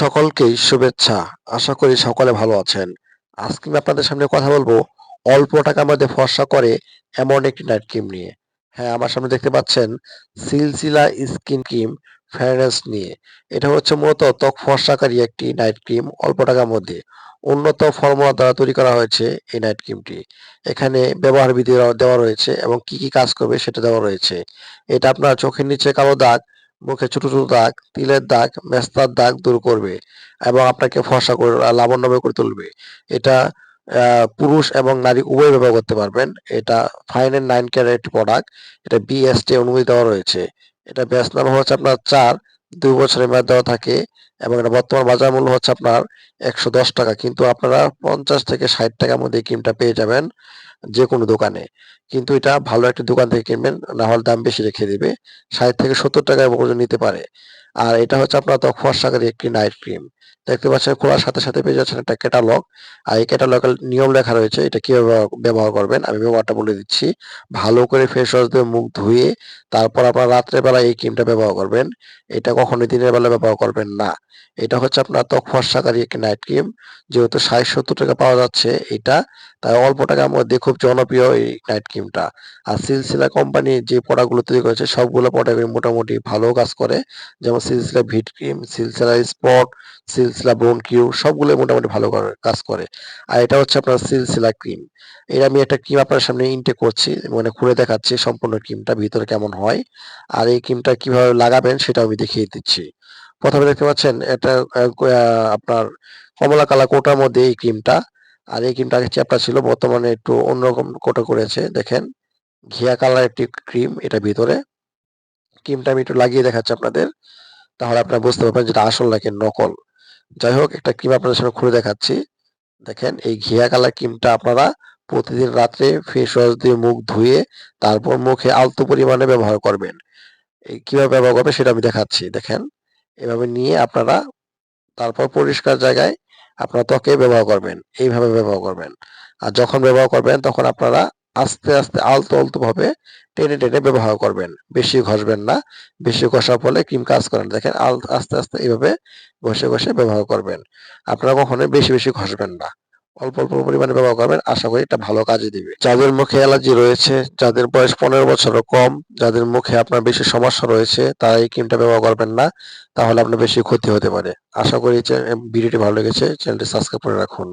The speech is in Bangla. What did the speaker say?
সকলকেই শুভেচ্ছা। আশা করি সকলে ভালো আছেন। আজকে আমি আপনাদের সামনে কথা বলব অল্প টাকার মধ্যে ফর্সা করে এমন একটি নাইট ক্রিম নিয়ে। হ্যাঁ, আমার সামনে দেখতে পাচ্ছেন সিলসিলা স্কিন ক্রিম ফেয়ারনেস নিয়ে। এটা হচ্ছে মূলত ত্বক ফর্সাকারী একটি নাইট ক্রিম অল্প টাকার মধ্যে। উন্নত ফর্মুলা দ্বারা তৈরি করা হয়েছে এই নাইট ক্রিমটি। এখানে ব্যবহার বিধি দেওয়া দেওয়া রয়েছে এবং কি, কি কাজ করবে সেটা দেওয়া রয়েছে। এটা আপনার চোখের নিচে কালো দাগ, মুখে ছোট, ছোট দাগ, তিলের দাগ, মেস্তার দাগ দূর করবে এবং আপনাকে ফর্সা করে লাবণ্যময় করে তুলবে। এটা পুরুষ এবং নারী উভয় ব্যবহার করতে পারবেন। এটা ফাইন 9 কেয়ারের একটি প্রোডাক্ট। এটা বিএসটি অনুমতি দেওয়া রয়েছে। এটা ব্যাচ নাম্বার হচ্ছে আপনার ৪, ২ বছরের মেয়াদ দেওয়া থাকে এবং এটা বর্তমান বাজার মূল্য হচ্ছে আপনার ৳১১০ কিন্তু আপনারা ৳৫০-৬০ টাকার মধ্যে ক্রিমটা পেয়ে যাবেন যেকোনো দোকানে। কিন্তু এটা ভালো একটা দোকান থেকে কিনবেন, না হলে দাম বেশি রেখে দিবে। ৳৬০-৭০ টাকা পর্যন্ত নিতে পারে। আর এটা হচ্ছে আপনার ত্বক ফর্সাকারী একটি নাইট ক্রিম। দেখতে পাচ্ছেন খোলার সাথে, সাথে পেয়ে যাচ্ছেন একটা ক্যাটালগ। আর এই ক্যাটালগের নিয়ম লেখা রয়েছে এটা কীভাবে ব্যবহার করবেন আমি ব্যবহারটা বলে দিচ্ছি। ভালো করে ফেস ওয়াশ দিয়ে মুখ ধুয়ে তারপর আপনার রাত্রে বেলা এই ক্রিমটা ব্যবহার করবেন। এটা কখনোই দিনের বেলা ব্যবহার করবেন না। এটা হচ্ছে আপনার ত্বক ফর্সাকারী একটি নাইট ক্রিম। যেহেতু ৳৬০-৭০ টাকা পাওয়া যাচ্ছে এটা, তাই অল্প টাকার মধ্যে খুব জনপ্রিয় এই নাইট ক্রিমটা। আর সিলসিলা কোম্পানি যে প্রোডাক্টগুলো তৈরি করেছে সবগুলো প্রোডাক্টই মোটামুটি ভালো কাজ করে। যেমন সিলসিলা ভিট ক্রিম, সিলসিলা স্পট, সিলসিলা ব্রোন কিউ সবগুলো মোটামুটি ভালো কাজ করে। আর এটা হচ্ছে আপনার সিলসিলা ক্রিম। এটা আমি একটা ক্রিম আপনার সামনে ইনটেক করছি মানে খুলে দেখাচ্ছি সম্পূর্ণ ক্রিমটা ভিতরে কেমন হয়। আর এই ক্রিমটা কীভাবে লাগাবেন সেটাও আমি দেখিয়ে দিচ্ছি। প্রথমে দেখতে পাচ্ছেন এটা আপনার কমলা কালার কোটার মধ্যে এই ক্রিমটা। আর এই ক্রিমটা আগে চ্যাপ্টা ছিল বর্তমানে একটু অন্যরকম কোটা করেছে, দেখেন। ঘিয়া কালার একটি ক্রিম এটা ভিতরে। ক্রিমটা আমি একটু লাগিয়ে দেখাচ্ছি আপনাদের। তাহলে আপনারা বুঝতে পারবেন যেটা আসল নাকি নকল। যাই হোক, একটা ক্রিম আপনাদের সামনে খুলে দেখাচ্ছি। দেখেন, এই ঘিয়া কালার ক্রিমটা আপনারা প্রতিদিন রাত্রে ফেস ওয়াশ দিয়ে মুখ ধুয়ে, তারপর মুখে আলতো পরিমাণে ব্যবহার করবেন। এই কীভাবে ব্যবহার করবেন সেটা আমি দেখাচ্ছি। দেখেন এভাবে নিয়ে আপনারা তারপর পরিষ্কার জায়গায় আপনারা ত্বকে ব্যবহার করবেন। এইভাবে ব্যবহার করবেন। আর যখন ব্যবহার করবেন তখন আপনারা আস্তে, আস্তে আলতো, আলতো ভাবে টেনে, টেনে ব্যবহার করবেন। বেশি ঘষবেন না। বেশি ঘষার ফলে ক্রিম কাজ করেন দেখেন আস্তে, আস্তে এইভাবে ঘষে, ঘষে ব্যবহার করবেন। আপনারা কখনোই বেশি, বেশি ঘষবেন না। অল্প, অল্প পরিমাণে ব্যবহার করবেন। আশা করি এটা ভালো কাজে দিবে। যাদের মুখে অ্যালার্জি রয়েছে, যাদের বয়স পনেরো বছরও কম, যাদের মুখে আপনার বেশি সমস্যা রয়েছে তারা এই ক্রিমটা ব্যবহার করবেন না। তাহলে আপনার বেশি ক্ষতি হতে পারে। আশা করি ভিডিওটি ভালো লেগেছে। চ্যানেলটি সাবস্ক্রাইব করে রাখুন।